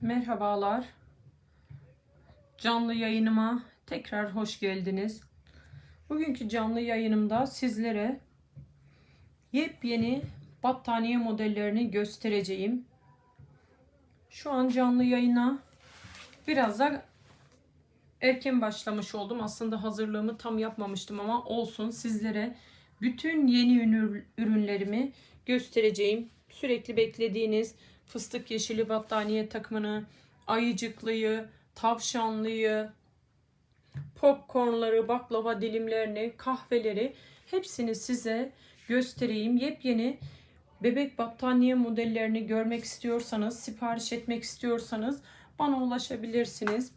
Merhabalar. Canlı yayınıma tekrar hoş geldiniz. Bugünkü canlı yayınımda sizlere yepyeni battaniye modellerini göstereceğim. Şu an canlı yayına biraz da erken başlamış oldum. Aslında hazırlığımı tam yapmamıştım ama olsun sizlere bütün yeni ürün- ürünlerimi göstereceğim. Sürekli beklediğiniz fıstık yeşili battaniye takımını, ayıcıklıyı, tavşanlıyı, popcornları, baklava dilimlerini, kahveleri hepsini size göstereyim. Yepyeni bebek battaniye modellerini görmek istiyorsanız, sipariş etmek istiyorsanız bana ulaşabilirsiniz.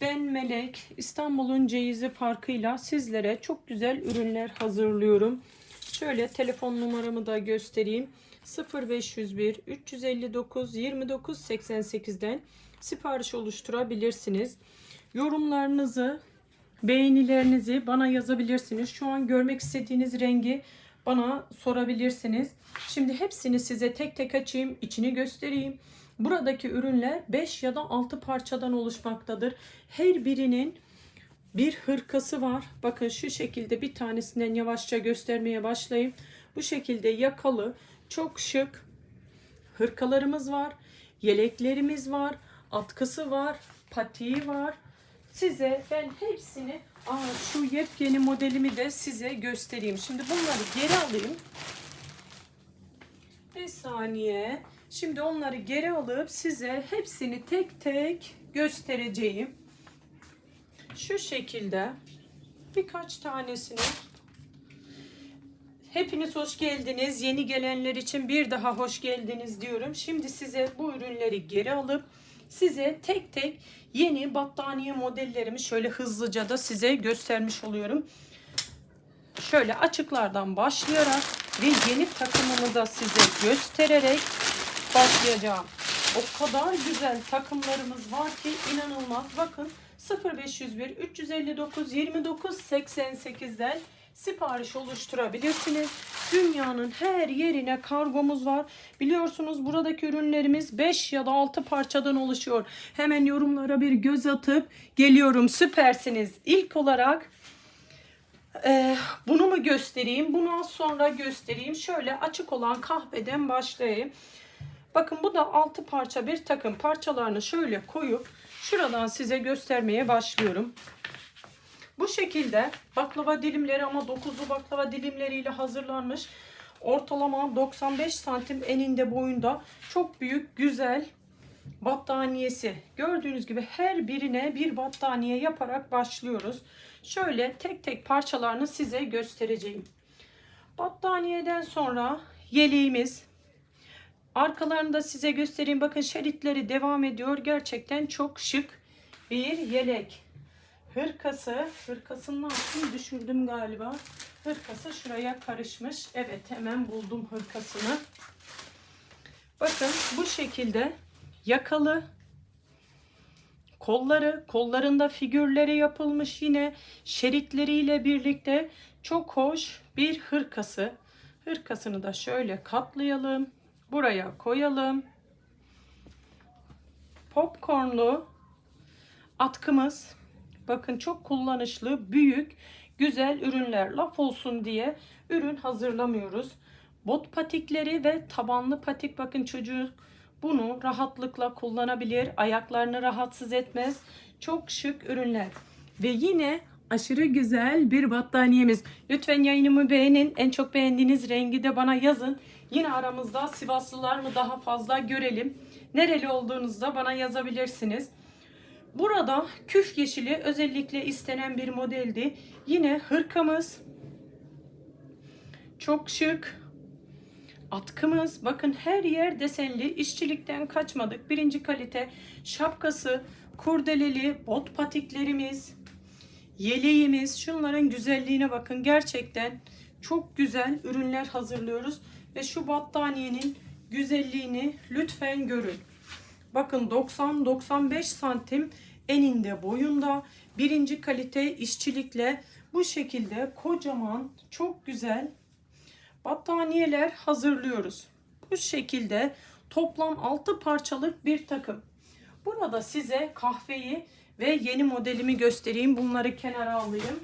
Ben Melek, İstanbul'un ceyizi farkıyla sizlere çok güzel ürünler hazırlıyorum. Şöyle telefon numaramı da göstereyim. 0501 359 29 88'den sipariş oluşturabilirsiniz. Yorumlarınızı, beğenilerinizi bana yazabilirsiniz. Şu an görmek istediğiniz rengi bana sorabilirsiniz. Şimdi hepsini size tek tek açayım, içini göstereyim. Buradaki ürünler 5 ya da 6 parçadan oluşmaktadır. Her birinin bir hırkası var. Bakın şu şekilde bir tanesinden yavaşça göstermeye başlayayım. Bu şekilde yakalı, çok şık hırkalarımız var. Yeleklerimiz var. Atkısı var. Patiği var. Size ben hepsini Aa, şu yepyeni modelimi de size göstereyim. Şimdi bunları geri alayım. Bir saniye. Şimdi onları geri alıp size hepsini tek tek göstereceğim. Şu şekilde birkaç tanesini Hepiniz hoş geldiniz. Yeni gelenler için bir daha hoş geldiniz diyorum. Şimdi size bu ürünleri geri alıp size tek tek yeni battaniye modellerimi şöyle hızlıca da size göstermiş oluyorum. Şöyle açıklardan başlayarak ve yeni takımımı da size göstererek başlayacağım. O kadar güzel takımlarımız var ki inanılmaz. Bakın 0501 359 29 88'den sipariş oluşturabilirsiniz. Dünyanın her yerine kargomuz var. Biliyorsunuz buradaki ürünlerimiz 5 ya da 6 parçadan oluşuyor. Hemen yorumlara bir göz atıp geliyorum. Süpersiniz. İlk olarak ee, bunu mu göstereyim? Bunu az sonra göstereyim. Şöyle açık olan kahveden başlayayım. Bakın bu da 6 parça bir takım parçalarını şöyle koyup şuradan size göstermeye başlıyorum. Bu şekilde baklava dilimleri ama 9'lu baklava dilimleriyle hazırlanmış. Ortalama 95 santim eninde boyunda çok büyük güzel battaniyesi. Gördüğünüz gibi her birine bir battaniye yaparak başlıyoruz. Şöyle tek tek parçalarını size göstereceğim. Battaniyeden sonra yeleğimiz. Arkalarını da size göstereyim. Bakın şeritleri devam ediyor. Gerçekten çok şık bir yelek. Hırkası. Hırkasını ne yaptım? Düşürdüm galiba. Hırkası şuraya karışmış. Evet hemen buldum hırkasını. Bakın bu şekilde yakalı kolları, kollarında figürleri yapılmış yine şeritleriyle birlikte çok hoş bir hırkası. Hırkasını da şöyle katlayalım. Buraya koyalım. Popcornlu atkımız. Bakın çok kullanışlı, büyük, güzel ürünler. Laf olsun diye ürün hazırlamıyoruz. Bot patikleri ve tabanlı patik bakın çocuk bunu rahatlıkla kullanabilir. Ayaklarını rahatsız etmez. Çok şık ürünler. Ve yine aşırı güzel bir battaniyemiz. Lütfen yayınımı beğenin. En çok beğendiğiniz rengi de bana yazın. Yine aramızda Sivaslılar mı daha fazla görelim. Nereli olduğunuzda bana yazabilirsiniz. Burada küf yeşili özellikle istenen bir modeldi. Yine hırkamız. Çok şık. Atkımız bakın her yer desenli işçilikten kaçmadık. Birinci kalite şapkası, kurdeleli bot patiklerimiz, yeleğimiz. Şunların güzelliğine bakın gerçekten çok güzel ürünler hazırlıyoruz. Ve şu battaniyenin güzelliğini lütfen görün. Bakın 90-95 santim eninde boyunda birinci kalite işçilikle bu şekilde kocaman çok güzel battaniyeler hazırlıyoruz. Bu şekilde toplam 6 parçalık bir takım. Burada size kahveyi ve yeni modelimi göstereyim. Bunları kenara alayım.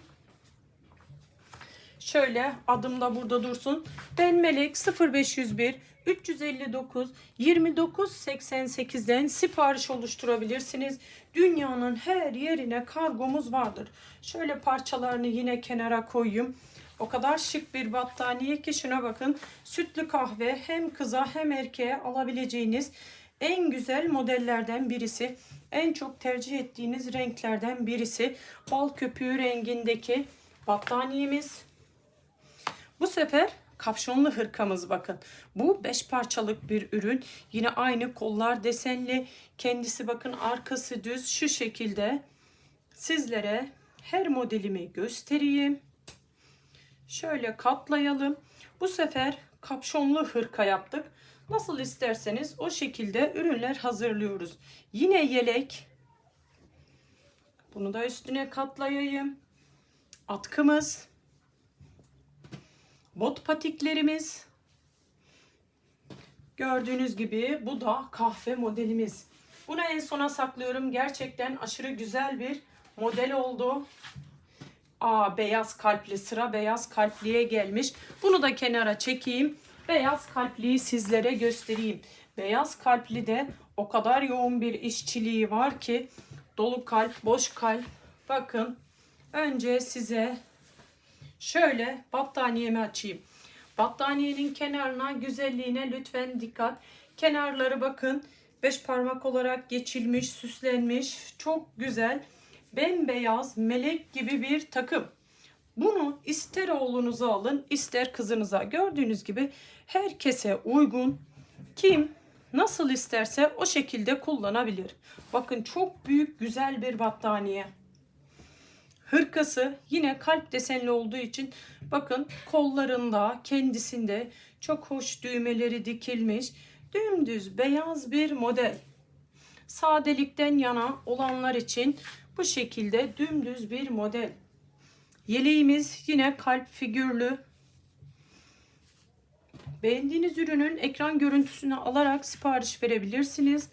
Şöyle adım da burada dursun. Ben Melek 0501 359 29 88'den sipariş oluşturabilirsiniz. Dünyanın her yerine kargomuz vardır. Şöyle parçalarını yine kenara koyayım. O kadar şık bir battaniye ki şuna bakın. Sütlü kahve hem kıza hem erkeğe alabileceğiniz en güzel modellerden birisi. En çok tercih ettiğiniz renklerden birisi. Bal köpüğü rengindeki battaniyemiz. Bu sefer kapşonlu hırkamız bakın. Bu 5 parçalık bir ürün. Yine aynı kollar desenli. Kendisi bakın arkası düz şu şekilde. Sizlere her modelimi göstereyim. Şöyle katlayalım. Bu sefer kapşonlu hırka yaptık. Nasıl isterseniz o şekilde ürünler hazırlıyoruz. Yine yelek. Bunu da üstüne katlayayım. Atkımız. Bot patiklerimiz. Gördüğünüz gibi bu da kahve modelimiz. Bunu en sona saklıyorum. Gerçekten aşırı güzel bir model oldu. Aa beyaz kalpli sıra beyaz kalpliye gelmiş. Bunu da kenara çekeyim. Beyaz kalpliyi sizlere göstereyim. Beyaz kalpli de o kadar yoğun bir işçiliği var ki dolu kalp, boş kalp. Bakın önce size şöyle battaniyemi açayım. Battaniyenin kenarına güzelliğine lütfen dikkat. Kenarları bakın beş parmak olarak geçilmiş, süslenmiş. Çok güzel bembeyaz melek gibi bir takım. Bunu ister oğlunuza alın ister kızınıza. Gördüğünüz gibi herkese uygun. Kim nasıl isterse o şekilde kullanabilir. Bakın çok büyük güzel bir battaniye. Hırkası yine kalp desenli olduğu için bakın kollarında kendisinde çok hoş düğmeleri dikilmiş. Dümdüz beyaz bir model. Sadelikten yana olanlar için bu şekilde dümdüz bir model. Yeleğimiz yine kalp figürlü. Beğendiğiniz ürünün ekran görüntüsünü alarak sipariş verebilirsiniz.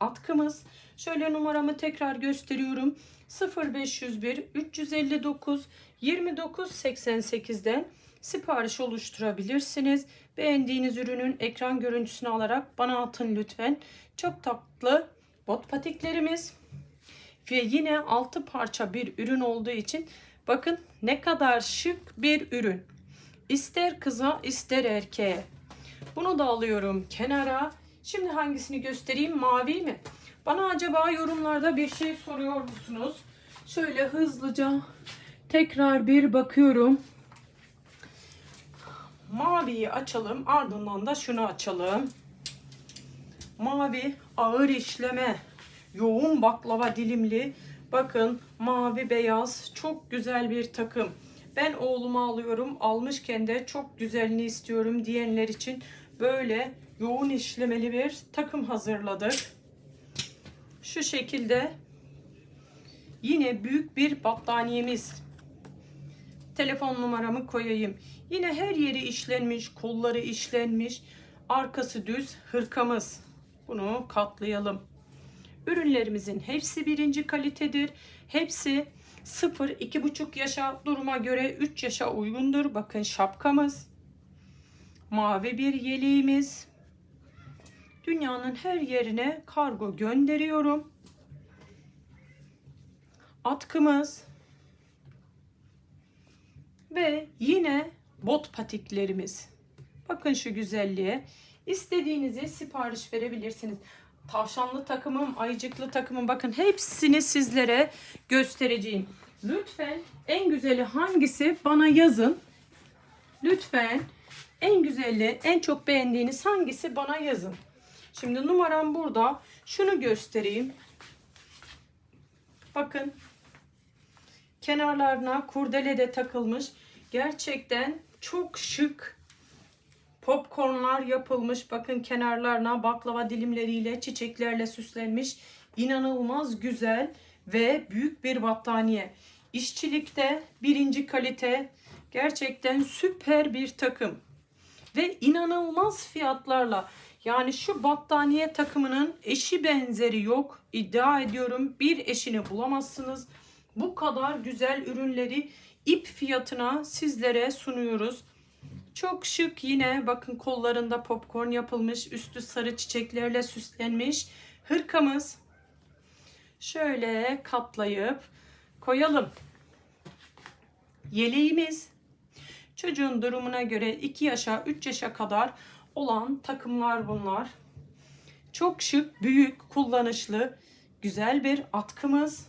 Atkımız şöyle numaramı tekrar gösteriyorum. 0501 359 29 88'den sipariş oluşturabilirsiniz. Beğendiğiniz ürünün ekran görüntüsünü alarak bana atın lütfen. Çok tatlı bot patiklerimiz ve yine 6 parça bir ürün olduğu için bakın ne kadar şık bir ürün. İster kıza ister erkeğe. Bunu da alıyorum kenara. Şimdi hangisini göstereyim? Mavi mi? Bana acaba yorumlarda bir şey soruyor musunuz? Şöyle hızlıca tekrar bir bakıyorum. Maviyi açalım. Ardından da şunu açalım. Mavi ağır işleme. Yoğun baklava dilimli. Bakın mavi beyaz. Çok güzel bir takım. Ben oğluma alıyorum. Almışken de çok güzelini istiyorum diyenler için böyle yoğun işlemeli bir takım hazırladık. Şu şekilde yine büyük bir battaniyemiz. Telefon numaramı koyayım. Yine her yeri işlenmiş, kolları işlenmiş. Arkası düz hırkamız. Bunu katlayalım. Ürünlerimizin hepsi birinci kalitedir. Hepsi 0-2,5 yaşa duruma göre 3 yaşa uygundur. Bakın şapkamız. Mavi bir yeleğimiz. Dünyanın her yerine kargo gönderiyorum. Atkımız. Ve yine bot patiklerimiz. Bakın şu güzelliğe. İstediğinizi sipariş verebilirsiniz. Tavşanlı takımım, ayıcıklı takımım bakın hepsini sizlere göstereceğim. Lütfen en güzeli hangisi bana yazın. Lütfen en güzeli, en çok beğendiğiniz hangisi bana yazın. Şimdi numaram burada. Şunu göstereyim. Bakın. Kenarlarına kurdele de takılmış. Gerçekten çok şık popcornlar yapılmış. Bakın kenarlarına baklava dilimleriyle, çiçeklerle süslenmiş. İnanılmaz güzel ve büyük bir battaniye. İşçilikte birinci kalite. Gerçekten süper bir takım. Ve inanılmaz fiyatlarla Yani şu battaniye takımının eşi benzeri yok. İddia ediyorum bir eşini bulamazsınız. Bu kadar güzel ürünleri ip fiyatına sizlere sunuyoruz. Çok şık yine bakın kollarında popcorn yapılmış, üstü sarı çiçeklerle süslenmiş hırkamız. Şöyle katlayıp koyalım. Yeleğimiz çocuğun durumuna göre 2 yaşa 3 yaşa kadar olan takımlar bunlar. Çok şık, büyük, kullanışlı, güzel bir atkımız.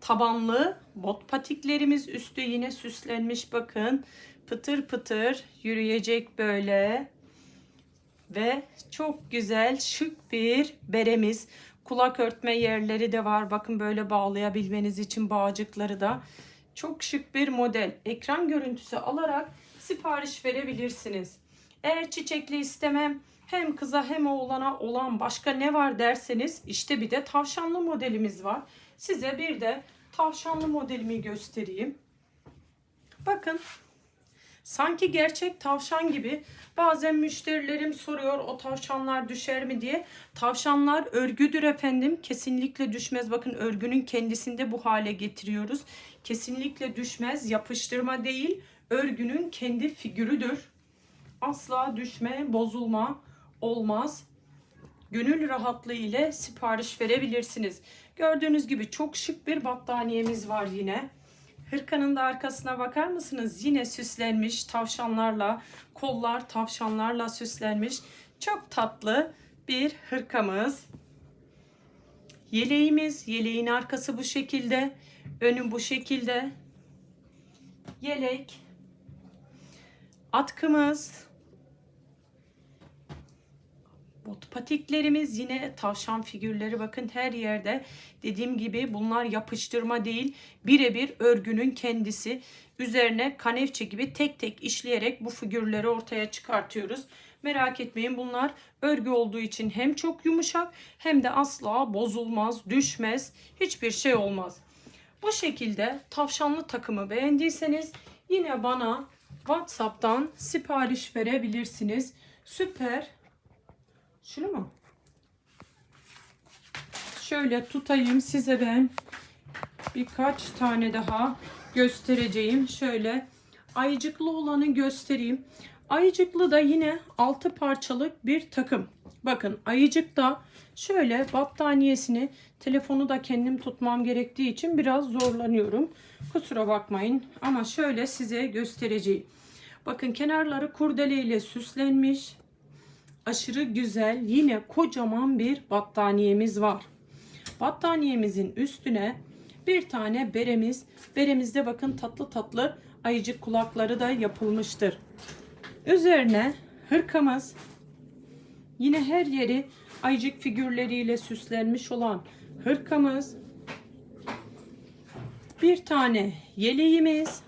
Tabanlı bot patiklerimiz üstü yine süslenmiş bakın. Pıtır pıtır yürüyecek böyle. Ve çok güzel şık bir beremiz. Kulak örtme yerleri de var. Bakın böyle bağlayabilmeniz için bağcıkları da. Çok şık bir model. Ekran görüntüsü alarak sipariş verebilirsiniz. Eğer çiçekli istemem hem kıza hem oğlana olan başka ne var derseniz işte bir de tavşanlı modelimiz var. Size bir de tavşanlı modelimi göstereyim. Bakın sanki gerçek tavşan gibi bazen müşterilerim soruyor o tavşanlar düşer mi diye. Tavşanlar örgüdür efendim kesinlikle düşmez. Bakın örgünün kendisinde bu hale getiriyoruz. Kesinlikle düşmez yapıştırma değil örgünün kendi figürüdür asla düşme, bozulma olmaz. Gönül rahatlığı ile sipariş verebilirsiniz. Gördüğünüz gibi çok şık bir battaniyemiz var yine. Hırkanın da arkasına bakar mısınız? Yine süslenmiş tavşanlarla, kollar tavşanlarla süslenmiş. Çok tatlı bir hırkamız. Yeleğimiz, yeleğin arkası bu şekilde, önü bu şekilde. Yelek, atkımız, Bot patiklerimiz yine tavşan figürleri bakın her yerde. Dediğim gibi bunlar yapıştırma değil. Birebir örgünün kendisi. Üzerine kanevçe gibi tek tek işleyerek bu figürleri ortaya çıkartıyoruz. Merak etmeyin bunlar örgü olduğu için hem çok yumuşak hem de asla bozulmaz, düşmez, hiçbir şey olmaz. Bu şekilde tavşanlı takımı beğendiyseniz yine bana WhatsApp'tan sipariş verebilirsiniz. Süper şunu mu? Şöyle tutayım size ben birkaç tane daha göstereceğim. Şöyle ayıcıklı olanı göstereyim. Ayıcıklı da yine 6 parçalık bir takım. Bakın ayıcık da şöyle battaniyesini telefonu da kendim tutmam gerektiği için biraz zorlanıyorum. Kusura bakmayın ama şöyle size göstereceğim. Bakın kenarları kurdele ile süslenmiş aşırı güzel yine kocaman bir battaniyemiz var. Battaniyemizin üstüne bir tane beremiz. Beremizde bakın tatlı tatlı ayıcık kulakları da yapılmıştır. Üzerine hırkamız yine her yeri ayıcık figürleriyle süslenmiş olan hırkamız. Bir tane yeleğimiz.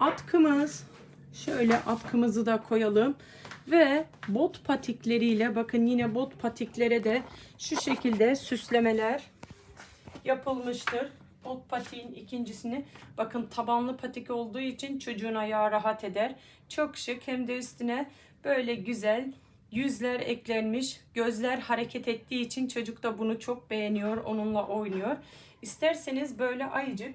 Atkımız Şöyle atkımızı da koyalım. Ve bot patikleriyle bakın yine bot patiklere de şu şekilde süslemeler yapılmıştır. Bot patiğin ikincisini bakın tabanlı patik olduğu için çocuğun ayağı rahat eder. Çok şık hem de üstüne böyle güzel yüzler eklenmiş. Gözler hareket ettiği için çocuk da bunu çok beğeniyor. Onunla oynuyor. İsterseniz böyle ayıcık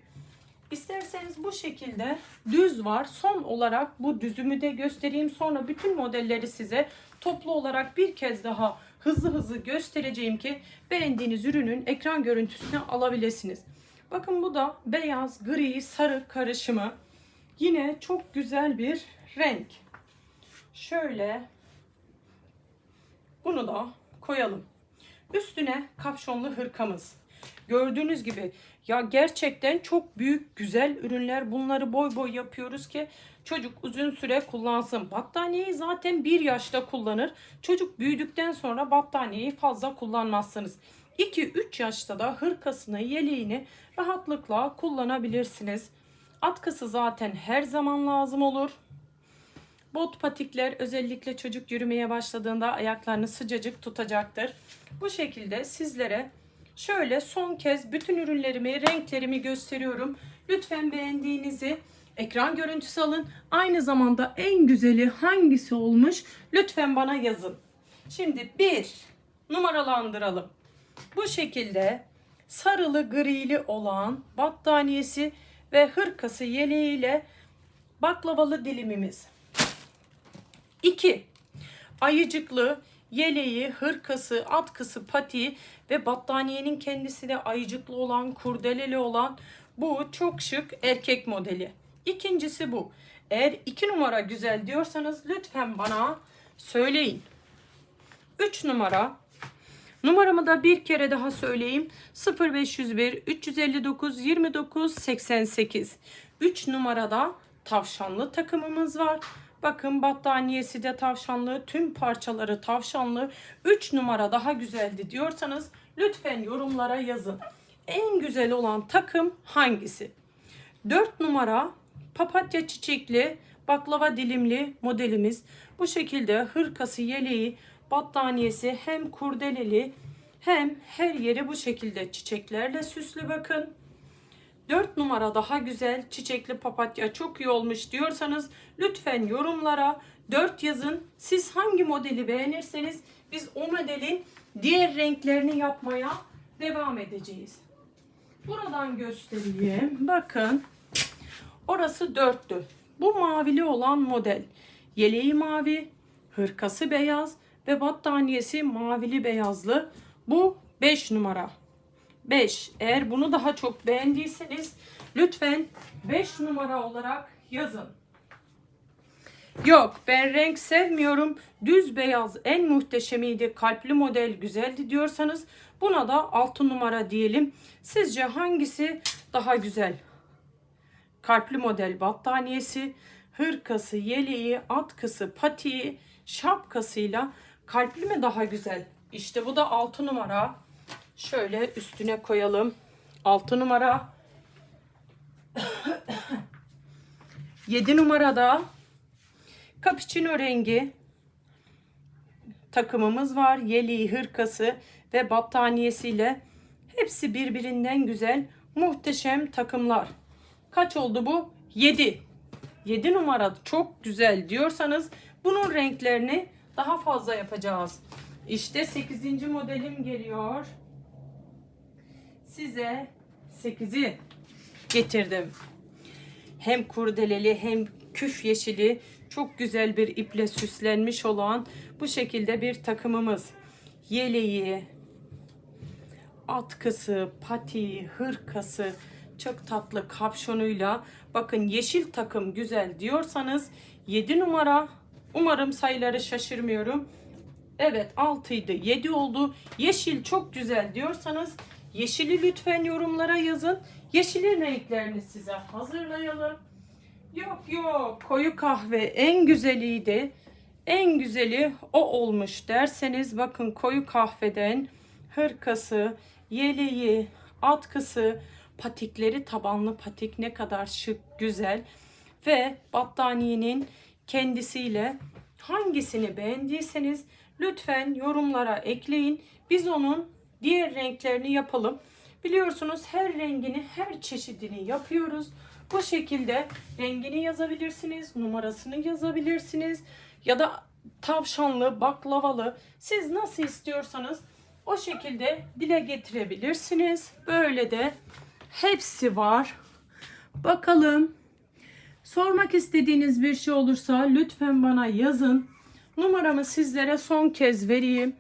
İsterseniz bu şekilde düz var. Son olarak bu düzümü de göstereyim. Sonra bütün modelleri size toplu olarak bir kez daha hızlı hızlı göstereceğim ki beğendiğiniz ürünün ekran görüntüsünü alabilirsiniz. Bakın bu da beyaz, gri, sarı karışımı. Yine çok güzel bir renk. Şöyle bunu da koyalım. Üstüne kapşonlu hırkamız. Gördüğünüz gibi ya gerçekten çok büyük güzel ürünler. Bunları boy boy yapıyoruz ki çocuk uzun süre kullansın. Battaniyeyi zaten bir yaşta kullanır. Çocuk büyüdükten sonra battaniyeyi fazla kullanmazsınız. 2-3 yaşta da hırkasını, yeleğini rahatlıkla kullanabilirsiniz. Atkısı zaten her zaman lazım olur. Bot patikler özellikle çocuk yürümeye başladığında ayaklarını sıcacık tutacaktır. Bu şekilde sizlere Şöyle son kez bütün ürünlerimi, renklerimi gösteriyorum. Lütfen beğendiğinizi ekran görüntüsü alın. Aynı zamanda en güzeli hangisi olmuş lütfen bana yazın. Şimdi bir numaralandıralım. Bu şekilde sarılı grili olan battaniyesi ve hırkası yeleğiyle baklavalı dilimimiz. 2. Ayıcıklı yeleği, hırkası, atkısı, patiği ve battaniyenin kendisi de ayıcıklı olan, kurdeleli olan bu çok şık erkek modeli. İkincisi bu. Eğer 2 numara güzel diyorsanız lütfen bana söyleyin. 3 numara Numaramı da bir kere daha söyleyeyim. 0501 359 29 88. 3 numarada tavşanlı takımımız var. Bakın battaniyesi de tavşanlı, tüm parçaları tavşanlı. 3 numara daha güzeldi diyorsanız lütfen yorumlara yazın. En güzel olan takım hangisi? 4 numara papatya çiçekli baklava dilimli modelimiz. Bu şekilde hırkası, yeleği, battaniyesi hem kurdeleli hem her yeri bu şekilde çiçeklerle süslü bakın. 4 numara daha güzel çiçekli papatya çok iyi olmuş diyorsanız lütfen yorumlara 4 yazın. Siz hangi modeli beğenirseniz biz o modelin diğer renklerini yapmaya devam edeceğiz. Buradan göstereyim. Bakın. Orası dörtlü. Bu mavili olan model. Yeleği mavi, hırkası beyaz ve battaniyesi mavili beyazlı. Bu 5 numara. 5. Eğer bunu daha çok beğendiyseniz lütfen 5 numara olarak yazın. Yok ben renk sevmiyorum. Düz beyaz en muhteşemiydi. Kalpli model güzeldi diyorsanız buna da 6 numara diyelim. Sizce hangisi daha güzel? Kalpli model battaniyesi, hırkası, yeleği, atkısı, patiği, şapkasıyla kalpli mi daha güzel? İşte bu da 6 numara. Şöyle üstüne koyalım. 6 numara. 7 numarada cappuccino rengi takımımız var. Yeleği, hırkası ve battaniyesiyle hepsi birbirinden güzel, muhteşem takımlar. Kaç oldu bu? 7. 7 numara çok güzel diyorsanız bunun renklerini daha fazla yapacağız. İşte 8. modelim geliyor. Size 8'i getirdim. Hem kurdeleli hem küf yeşili çok güzel bir iple süslenmiş olan bu şekilde bir takımımız. Yeleği, atkısı, patiği, hırkası çok tatlı kapşonuyla bakın yeşil takım güzel diyorsanız 7 numara umarım sayıları şaşırmıyorum. Evet 6 idi 7 oldu. Yeşil çok güzel diyorsanız yeşili lütfen yorumlara yazın. Yeşilin renklerini size hazırlayalım. Yok yok koyu kahve en güzeliydi. En güzeli o olmuş derseniz bakın koyu kahveden hırkası, yeleği, atkısı, patikleri tabanlı patik ne kadar şık, güzel ve battaniyenin kendisiyle hangisini beğendiyseniz lütfen yorumlara ekleyin. Biz onun diğer renklerini yapalım. Biliyorsunuz her rengini, her çeşidini yapıyoruz. Bu şekilde rengini yazabilirsiniz, numarasını yazabilirsiniz ya da tavşanlı, baklavalı siz nasıl istiyorsanız o şekilde dile getirebilirsiniz. Böyle de hepsi var. Bakalım sormak istediğiniz bir şey olursa lütfen bana yazın. Numaramı sizlere son kez vereyim.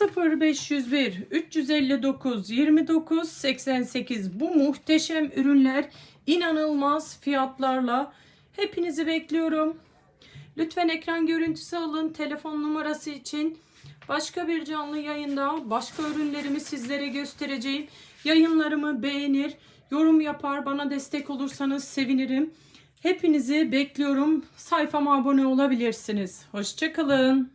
0501 359 29 88 bu muhteşem ürünler inanılmaz fiyatlarla hepinizi bekliyorum. Lütfen ekran görüntüsü alın telefon numarası için. Başka bir canlı yayında başka ürünlerimi sizlere göstereceğim. Yayınlarımı beğenir, yorum yapar, bana destek olursanız sevinirim. Hepinizi bekliyorum. Sayfama abone olabilirsiniz. Hoşçakalın.